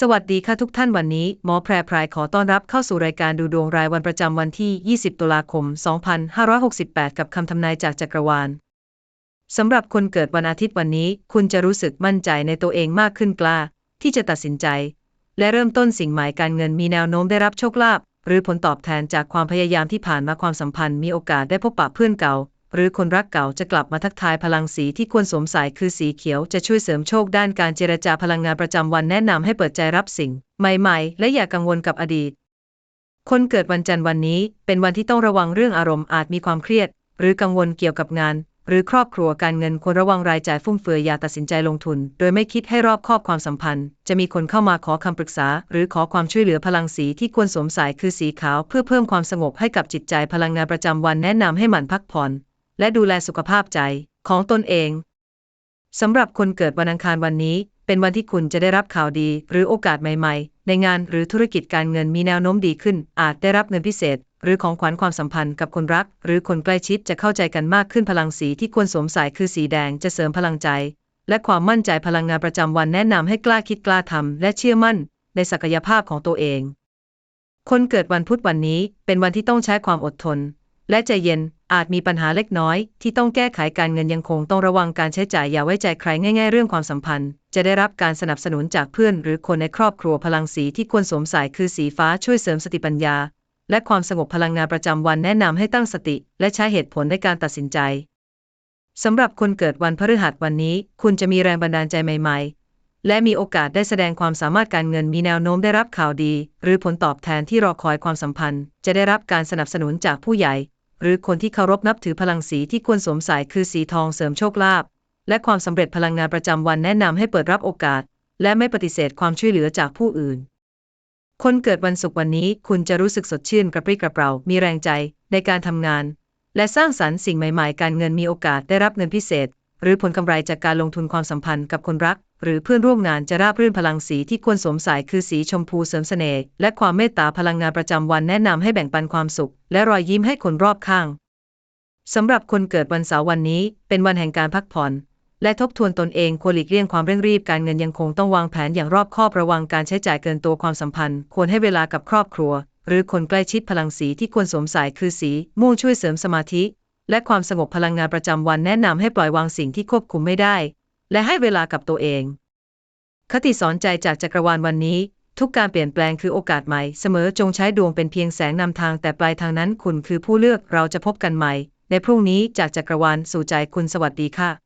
สวัสดีค่ะทุกท่านวันนี้หมอแพรพรายขอต้อนรับเข้าสู่รายการดูดวงรายวันประจำวันที่ 20 ตุลาคม 2568 กับคำทำนายจากจักรวาลสำหรับคนเกิดวันอาทิตย์วันนี้ คุณจะรู้สึกมั่นใจในตัวเองมากขึ้นกล้า ที่จะตัดสินใจ และเริ่มต้นสิ่งใหม่การเงินมีแนวโน้มได้รับโชคลาภหรือผลตอบแทนจากความพยายามที่ผ่านมาความสัมพันธ์มีโอกาสได้พบปะเพื่อนเก่า หรือคนรักเก่าจะกลับมาทักทายพลังสีที่ควรสวมใส่คือสีเขียวจะช่วยเสริมโชคด้านการเจรจาพลังงานประจำวันแนะนำให้เปิดใจรับสิ่ง ใหม่ๆ และอย่ากังวลกับอดีต คนเกิดวันจันทร์วันนี้ เป็นวันที่ต้องระวังเรื่องอารมณ์อาจมีความเครียด หรือกังวลเกี่ยวกับงาน หรือครอบครัวการเงินควรระวังรายจ่ายฟุ่มเฟือยอย่าตัดสินใจลงทุน โดยไม่คิดให้รอบคอบความสัมพันธ์ จะมีคนเข้ามาขอคำปรึกษา หรือขอความช่วยเหลือพลังสีที่ควรสวมใส่คือสีขาว เพื่อเพิ่มความสงบให้กับจิตใจพลังงานประจำวันแนะนำให้หมั่นพักผ่อน และดูแลสุขภาพใจของตนเองสำหรับคนเกิดวันอังคารวันนี้ เป็นวันที่คุณจะได้รับข่าวดี หรือโอกาสใหม่ ๆ ในงานหรือธุรกิจการเงินมีแนวโน้มดีขึ้น อาจได้รับเงินพิเศษ หรือของขวัญความสัมพันธ์กับคนรัก หรือคนใกล้ชิดจะเข้าใจกันมากขึ้นพลังสีที่ควรสวมใส่คือสีแดงจะเสริมพลังใจ และความมั่นใจพลังงานประจำวันแนะนำให้กล้าคิดกล้าทำและเชื่อมั่น ในศักยภาพของตัวเอง คนเกิดวันพุธวันนี้ เป็นวันที่ต้องใช้ความอดทน และใจเย็น อาจมีปัญหาเล็กน้อย ที่ต้องแก้ไขการเงินยังคงต้องระวังการใช้จ่ายอย่าไว้ใจใครง่าย ๆ เรื่องความสัมพันธ์ จะได้รับการสนับสนุนจากเพื่อน หรือคนในครอบครัวพลังสีที่ควรสวมใส่คือสีฟ้าช่วยเสริมสติปัญญา และความสงบพลังงานประจำวันแนะนำให้ตั้งสติ และใช้เหตุผลในการตัดสินใจสำหรับคนเกิดวันพฤหัสวันนี้ คุณจะมีแรงบันดาลใจใหม่ ๆ และมีโอกาสได้แสดงความสามารถการเงินมีแนวโน้มได้รับข่าวดี หรือผลตอบแทนที่รอคอยความสัมพันธ์ จะได้รับการสนับสนุนจากผู้ใหญ่ หรือคนที่เคารพนับถือพลังสีที่ควรสวมใส่คือสีทองเสริมโชคลาภและความสำเร็จพลังงานประจำวันแนะนำให้เปิดรับโอกาส และไม่ปฏิเสธความช่วยเหลือจากผู้อื่น คนเกิดวันศุกร์วันนี้ คุณจะรู้สึกสดชื่นกระปรี้กระเปร่ามีแรงใจในการทำงาน และสร้างสรรค์สิ่งใหม่ ๆ การเงินมีโอกาสได้รับเงินพิเศษ หรือผลกำไรจากการลงทุนความสัมพันธ์กับคนรัก หรือเพื่อนร่วมงานจะราบรื่นพลังสีที่ควรสวมใส่คือสีชมพูเสริมเสน่ห์และความเมตตาพลังงานประจำวันแนะนำให้แบ่งปันความสุข และรอยยิ้มให้คนรอบข้างสำหรับคนเกิดวันเสาร์วันนี้ เป็นวันแห่งการพักผ่อน และทบทวนตนเองควรหลีกเลี่ยงความเร่งรีบการเงินยังคงต้องวางแผนอย่างรอบคอบระวังการใช้จ่ายเกินตัวความสัมพันธ์ ควรให้เวลากับครอบครัว หรือคนใกล้ชิดพลังสีที่ควรสวมใส่คือสีม่วงช่วยเสริมสมาธิ และความสงบพลังงานประจำวันแนะนำให้ปล่อยวางสิ่งที่ควบคุมไม่ได้ และให้เวลากับตัวเอง คติสอนใจจากจักรวาลวันนี้ ทุกการเปลี่ยนแปลงคือโอกาสใหม่ เสมอจงใช้ดวงเป็นเพียงแสงนำทางแต่ปลายทางนั้นคุณคือผู้เลือกเราจะพบกันใหม่ ในพรุ่งนี้จากจักรวาลสู่ใจคุณสวัสดีค่ะ